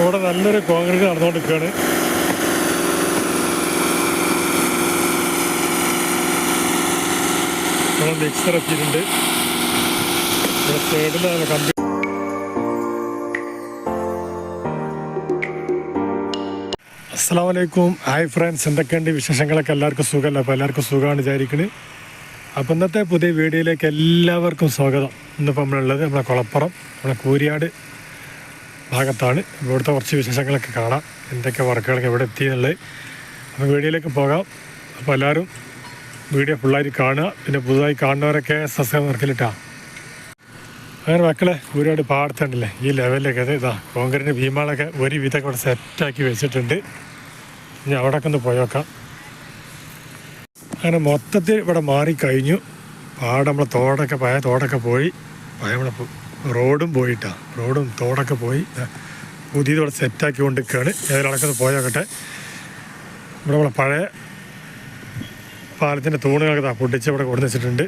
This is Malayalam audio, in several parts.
ഇവിടെ നല്ലൊരു കോൺക്രീറ്റ് നടന്നുകൊണ്ടിരിക്കുകയാണ്. നമ്മൾ മിക്സർ എത്തിയിട്ടുണ്ട് ഇവിടെ സൈഡിലാണ് കമ്പി അസ്സാം വലൈക്കും ഹായ് ഫ്രണ്ട്സ് എന്തൊക്കെയുണ്ട് വിശേഷങ്ങളൊക്കെ? എല്ലാവർക്കും സുഖമല്ല? അപ്പോൾ എല്ലാവർക്കും സുഖമാണ് വിചാരിക്കുന്നത് അപ്പോൾ ഇന്നത്തെ പുതിയ വീഡിയോയിലേക്ക് എല്ലാവർക്കും സ്വാഗതം. ഇന്നിപ്പോൾ നമ്മളുള്ളത് നമ്മളെ കുളപ്പുറം നമ്മളെ കൂരിയാട്. ഭാഗത്താണ്. ഇവിടുത്തെ കുറച്ച് വിശേഷങ്ങളൊക്കെ കാണാം. എന്തൊക്കെ വർക്കുകളൊക്കെ ഇവിടെ എത്തിയെന്നുള്ളത്. അപ്പോൾ വീഡിയോയിലേക്ക് പോകാം. അപ്പോൾ എല്ലാവരും വീഡിയോ ഫുള്ളായിട്ട് കാണുക. പിന്നെ പുതുതായി കാണുന്നവരൊക്കെ സബ്സ്ക്രൈബ് വർക്കിലിട്ടാ അങ്ങനെ മക്കളെ ഒരുപാട് പാടത്തുണ്ടല്ലേ? ഈ ലെവലിലൊക്കെ ഇതാ കോൺക്രീറ്റ് ഭീമാളൊക്കെ ഒരു വിധമൊക്കെ ഇവിടെ സെറ്റാക്കി വെച്ചിട്ടുണ്ട്. ഇനി അവിടെയൊക്കെ ഒന്ന് പോയേക്കാം അങ്ങനെ മൊത്തത്തിൽ ഇവിടെ മാറിക്കഴിഞ്ഞു. പാടം നമ്മളെ തോടൊക്കെ പഴയ തോടൊക്കെ പോയി. പഴയ പു- റോഡും പോയിട്ടാണ് റോഡും തോടൊക്കെ പോയി. പുതിയതോടെ സെറ്റാക്കി കൊണ്ടിരിക്കുകയാണ്. ഏതിലടക്കം ഒന്ന് പോയോക്കട്ടെ. ഇവിടെ നമ്മളെ പഴയ പാലത്തിന്റെ തൂണുകളൊക്കെ താ പൊട്ടിച്ച് ഇവിടെ കൊണ്ടു വെച്ചിട്ടുണ്ട്.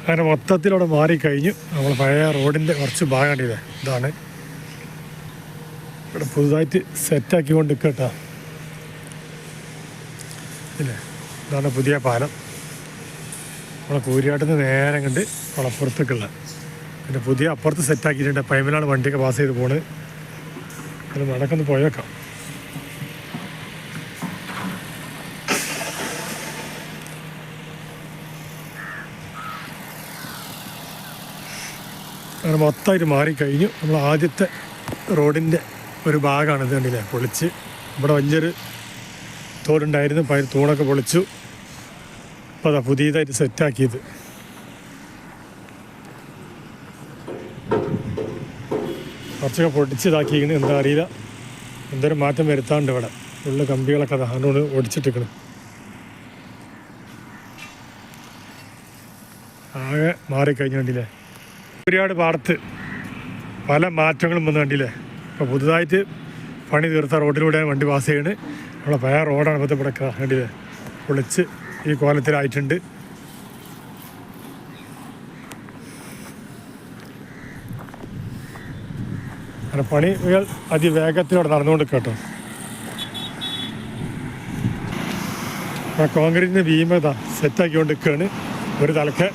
അങ്ങനെ മൊത്തത്തിലൂടെ മാറിക്കഴിഞ്ഞു. നമ്മൾ പഴയ റോഡിന്റെ കുറച്ച് ഭാഗമാണ് ഇത്. ഇതാണ്. ഇവിടെ പുതുതായിട്ട് സെറ്റാക്കി കൊണ്ട് കേട്ടോ ഇല്ലേ? ഇതാണ് പുതിയ പാലം. നമ്മളെ കൂരിയാട്ടിൽ നിന്ന് നേരെ കണ്ട് കുളപ്പുറത്തേക്കുള്ള പിന്നെ പുതിയ അപ്പുറത്ത് സെറ്റാക്കിയിട്ടുണ്ട് പൈമിലാണ് വണ്ടിയൊക്കെ പാസ് ചെയ്ത് പോണ്. അത് മടക്കൊന്ന് പോയേക്കാം അങ്ങനെ മൊത്തമായിട്ട് മാറിക്കഴിഞ്ഞു. നമ്മൾ ആദ്യത്തെ റോഡിന്റെ ഒരു ഭാഗമാണ് ഇത് കണ്ടില്ലേ? പൊളിച്ച്. ഇവിടെ വലിയൊരു തോടുണ്ടായിരുന്നു. അതിന് തൂണൊക്കെ പൊളിച്ചു. അപ്പോൾ അതാ പുതിയതായിട്ട് സെറ്റാക്കിയത് കുറച്ചൊക്കെ പൊടിച്ചിതാക്കിയിരിക്കുന്നത് എന്താ അറിയില്ല. എന്തൊരു മാറ്റം വരുത്താണ്ട് ഇവിടെ. ഉള്ള കമ്പികളൊക്കെ അതുകൊണ്ട് ഒടിച്ചിട്ടിരിക്കണം ആകെ മാറിക്കഴിഞ്ഞു കണ്ടില്ലേ? ഒരുപാട് പാടത്ത് പല മാറ്റങ്ങളും വന്നു കണ്ടില്ലേ? ഇപ്പോൾ പുതുതായിട്ട് പണി തീർത്ത റോഡിലൂടെ വണ്ടി പാസ് ചെയ്യണ്. നമ്മളെ പഴയ റോഡാണ് ഇപ്പോഴത്തെ ഇവിടെ കണ്ടില്ലേ? പൊളിച്ച് ഈ കോലത്തിലായിട്ടുണ്ട്. അങ്ങനെ പണികൾ അതിവേഗത്തിലൂടെ നടന്നുകൊണ്ട് കേട്ടോ. കോൺക്രീറ്റിന് ഭീമത സെറ്റാക്കിക്കൊണ്ട് നിൽക്കുകയാണ് ഒരു തലക്ക്.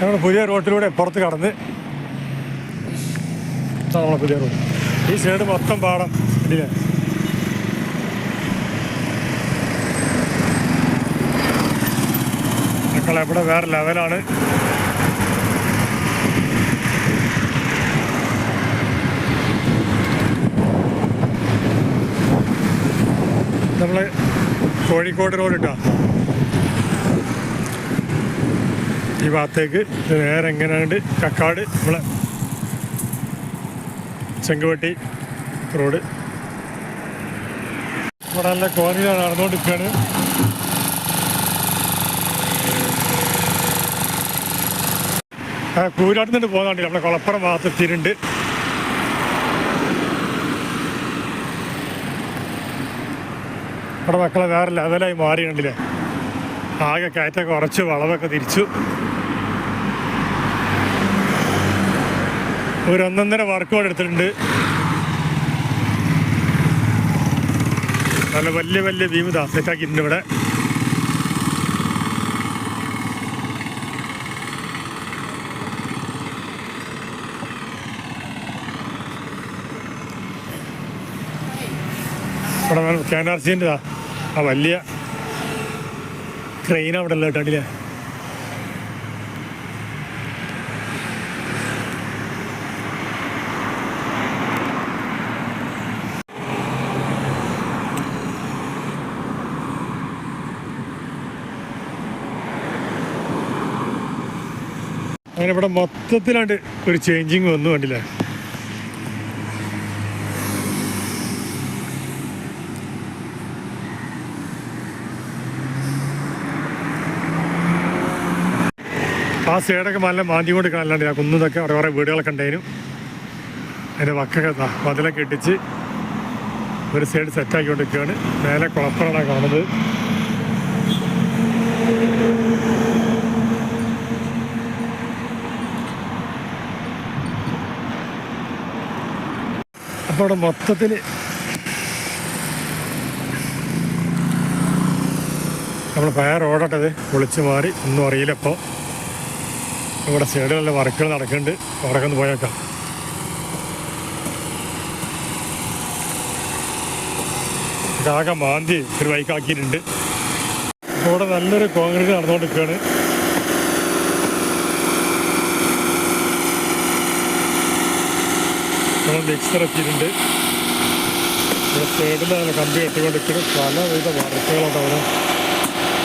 ഞങ്ങൾ പുതിയ റോട്ടിലൂടെ പുറത്ത് കടന്ന്. പുതിയ റോഡ് ഈ സൈഡ് മൊത്തം പാടം ഇല്ലേ മക്കളെ ഇവിടെ വേറെ ലെവലാണ്. നമ്മൾ കോഴിക്കോട് റോഡ് ഇട്ടാ. ഈ ഭാഗത്തേക്ക് നേരെ എങ്ങനെയുണ്ട് കക്കാട് നമ്മളെ ചെങ്കുവട്ടി റോഡ്. ഇവിടെ നല്ല കോറിയാണ് നടന്നുകൊണ്ടിരിക്കുകയാണ്. കൂരാട്ടിൽ നിന്ന് പോകുന്നുണ്ട് നമ്മുടെ കുളപ്പുറം ഭാഗത്ത് എത്തിയിട്ടുണ്ട്. ഇവിടെ മക്കളെ വേറെ ലെവലായി മാറിയുണ്ടല്ലേ ആകെ കയറ്റൊക്കെ കുറച്ച് വളവൊക്കെ തിരിച്ചു. ഒരു ഒന്നൊന്നര വർക്ക് കൂടെ എടുത്തിട്ടുണ്ട്. നല്ല വലിയ വലിയ ഭീമ സെറ്റാക്കിയിട്ടുണ്ട് ഇവിടെ. കെ എൻ ആർ സിന്റെ ആ വലിയ ക്രെയിൻ അവിടെ ഉള്ള കേട്ടില്ലേ അങ്ങനെ ഇവിടെ മൊത്തത്തിലാണ്ട് ഒരു ചേഞ്ചിങ് വന്നു കണ്ടില്ല? ആ സൈഡൊക്കെ നല്ല മാന്തി കൊണ്ട് കാണലാണ്ട് ആ കുന്നതൊക്കെ അവിടെ കുറേ വീടുകളൊക്കെ ഉണ്ടായിരുന്നു. അതിന്റെ വക്കൊക്കെ മതിലൊക്കെ ഇട്ടിച്ച് ഒരു സൈഡ് സെറ്റാക്കി കൊണ്ടിരിക്കുകയാണ് മേലെ കുളപ്പറാണ് കാണുന്നത്. അപ്പോൾ അവിടെ മൊത്തത്തിൽ നമ്മൾ പഴയ ഓടട്ടത് പൊളിച്ച് മാറി ഒന്നും അറിയില്ല ഇപ്പോൾ ഇവിടെ സൈഡിലുള്ള വർക്കുകൾ നടക്കുന്നുണ്ട്. അവിടെ ഒന്ന് പോയേക്കാം ഇതാകെ മാന്തി ഒരു ബൈക്കാക്കിയിട്ടുണ്ട് ഇവിടെ നല്ലൊരു കോൺക്രീറ്റ് നടന്നുകൊണ്ടിരിക്കുകയാണ്. നമ്മൾ മിക്സർ എത്തിയിട്ടുണ്ട് ഇവിടെ സൈഡിൽ നല്ല കമ്പി കെട്ടിക്കൊണ്ടിരിക്കുന്നു പല വിധ വർക്കുകളുണ്ട് അവിടെ.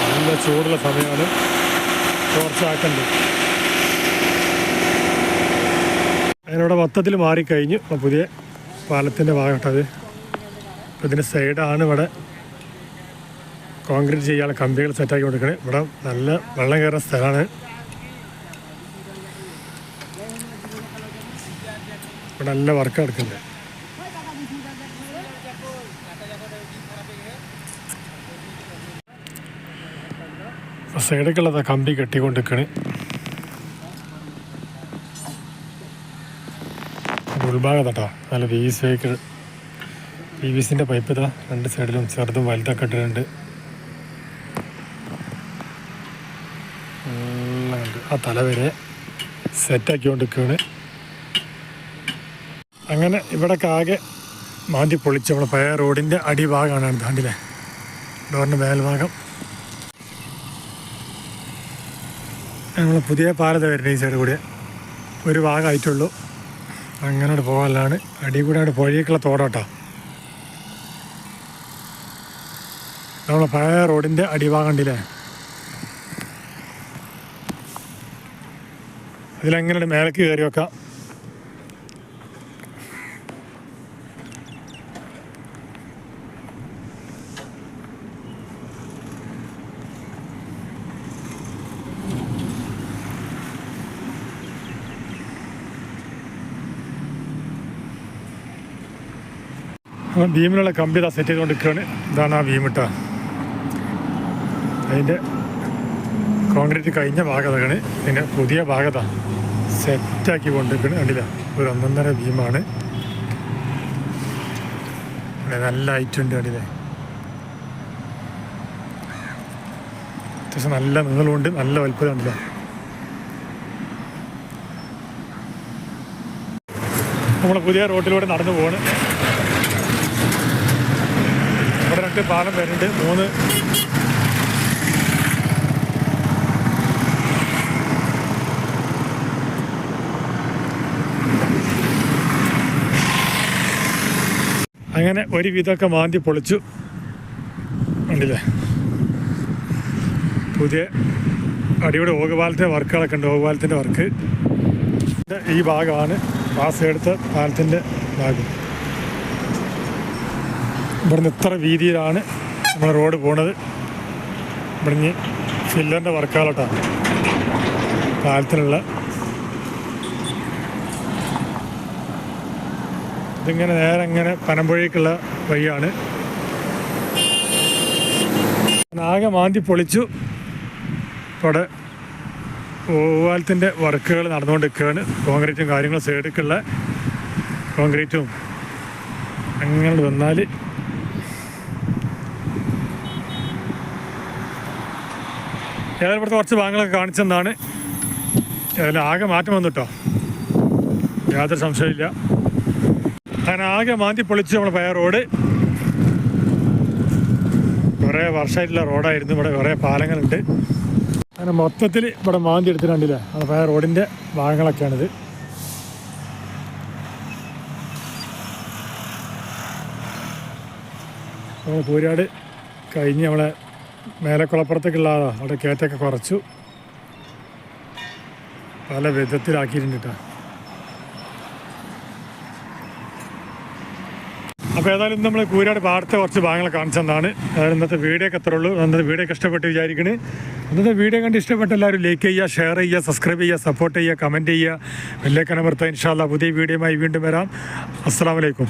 നല്ല ചൂടുള്ള സമയമാണ്. കുറച്ചാക്കണ്ട്. അതിനോടെ മൊത്തത്തിൽ മാറിക്കഴിഞ്ഞു. അപ്പോൾ പുതിയ പാലത്തിന്റെ ഭാഗട്ടത് അപ്പോൾ ഇതിന്റെ സൈഡാണ് ഇവിടെ കോൺക്രീറ്റ് ചെയ്യാനുള്ള കമ്പികൾ സെറ്റാക്കി കൊടുക്കണേ. ഇവിടെ നല്ല വെള്ളം കയറുന്ന സ്ഥലമാണ്. ഇവിടെ നല്ല വർക്ക് നടക്കുന്നുണ്ട്. സൈഡൊക്കെയുള്ളത് കമ്പി കെട്ടിക്കൊണ്ടിരിക്കണ്. ഉൾഭാഗം കേട്ടോ നല്ല P V C P V സിന്റെ പൈപ്പ് ഇതാ രണ്ട് സൈഡിലും ചെറുതും വലുതൊക്കെ ഇട്ടിട്ടുണ്ട്. ആ തല വരെ സെറ്റാക്കിക്കൊണ്ടിരിക്കുകയാണ് അങ്ങനെ ഇവിടെ കാകെ മാന്തി പൊളിച്ച് നമ്മുടെ പഴയ റോഡിന്റെ അടിഭാഗമാണ് താണ്ടിലെ ഡോറിന്റെ മേൽഭാഗം. നമ്മൾ പുതിയ പാലത വരുന്നത് ഈ സൈഡ് കൂടെ. ഒരു ഭാഗമായിട്ടുള്ളൂ. അങ്ങനെ പോകാനാണ് അടി കൂടെ അവിടെ പുഴയൊക്കെയുള്ള തോടാട്ടോ. നമ്മളെ പഴയ റോഡിന്റെ അടിഭാഗം ഉണ്ടല്ലേ ഇതിലെങ്ങനെ മേലേക്ക് കയറി വെക്കാം. അപ്പം ഭീമിനുള്ള കമ്പി ഇതാ സെറ്റ് ചെയ്തുകൊണ്ടിരിക്കുകയാണ്. ഇതാണ് ആ ഭീമിട്ട അതിന്റെ കോൺക്രീറ്റ് കഴിഞ്ഞ ഭാഗതാണ് പിന്നെ പുതിയ ഭാഗത്താ സെറ്റാക്കി കൊണ്ടിരിക്കുന്നത്. കണ്ടില്ല? ഒരു ഒന്നൊന്നര ഭീമാണ്. നല്ല ഐറ്റുണ്ട് കണ്ടില്ലേ? അത്യാവശ്യം നല്ല നീളമുണ്ട് നല്ല വലുപ്പം കണ്ടില്ല. നമ്മൾ പുതിയ റോട്ടിലൂടെ നടന്നു പോവാണ്. രണ്ട് പാലം വരുന്നുണ്ട്. മൂന്ന്. അങ്ങനെ ഒരു വിധമൊക്കെ മാന്തി പൊളിച്ചു. ഉണ്ടല്ലേ പുതിയ അടിയുടെ ഓകപാലത്തിന്റെ വർക്കുകളൊക്കെ ഉണ്ട്. ഓകപാലത്തിന്റെ വർക്ക്. ഈ ഭാഗമാണ്. പാസ് എടുത്ത പാലത്തിന്റെ ഭാഗം. ഇവിടുന്ന് ഇത്ര വീതിയിലാണ് നമ്മൾ റോഡ് പോണത്. ഇവിടുന്ന് ഫില്ലറിന്റെ വർക്കാലോട്ടാണ് കാലത്തിലുള്ള ഇതിങ്ങനെ നേരെ ഇങ്ങനെ പനമ്പുഴയ്ക്കുള്ള വഴിയാണ്. ആകെ മാന്തി പൊളിച്ചു. ഇവിടെ ഓവാലത്തിന്റെ വർക്കുകൾ നടന്നുകൊണ്ടിരിക്കുകയാണ്. കോൺക്രീറ്റും കാര്യങ്ങളും സൈഡിലേക്കുള്ള കോൺക്രീറ്റും അങ്ങനെ വന്നാൽ ഏതായാലും ഇവിടുത്തെ കുറച്ച് ഭാഗങ്ങളൊക്കെ കാണിച്ചെന്നാണ്. ഏതായാലും ആകെ മാറ്റം വന്നിട്ടോ? യാതൊരു സംശയമില്ല അങ്ങനെ ആകെ മാന്തി പൊളിച്ച് നമ്മൾ പയ റോഡ്. കുറേ വർഷമായിട്ടുള്ള റോഡായിരുന്നു ഇവിടെ കുറേ പാലങ്ങളുണ്ട്. അങ്ങനെ മൊത്തത്തിൽ ഇവിടെ മാന്തി എടുത്തിട്ടുണ്ടല്ലേ അത് പയ റോഡിന്റെ ഭാഗങ്ങളൊക്കെയാണിത്. നമ്മൾ പൂരാട് കഴിഞ്ഞ് നമ്മളെ മേലക്കുളപ്പുറത്തേക്കുള്ള കുളപ്പുറത്തേക്കുള്ള അവിടെ കയറ്റൊക്കെ കുറച്ചു. പല വിധത്തിലാക്കിയിട്ടുണ്ട് കേട്ടോ അപ്പോൾ ഏതായാലും നമ്മൾ കൂരാട് പാടത്തെ കുറച്ച് ഭാഗങ്ങൾ കാണിച്ചതാണ് അതായത് ഇന്നത്തെ വീഡിയോ ഒക്കെ അത്രേ ഉള്ളൂ ഇന്നത്തെ വീഡിയോ ഒക്കെ ഇഷ്ടപ്പെട്ട് വിചാരിക്കണ്. അന്നത്തെ വീഡിയോ കണ്ട് ഇഷ്ടപ്പെട്ട എല്ലാവരും ലൈക്ക് ചെയ്യുക ഷെയർ ചെയ്യുക സബ്സ്ക്രൈബ് ചെയ്യുക സപ്പോർട്ട് ചെയ്യുക കമന്റ് ചെയ്യുക. വലിയ കനമർത്ത ഇൻഷാല്ല പുതിയ വീഡിയോയുമായി വീണ്ടും വരാം. അസ്സാം വലൈക്കും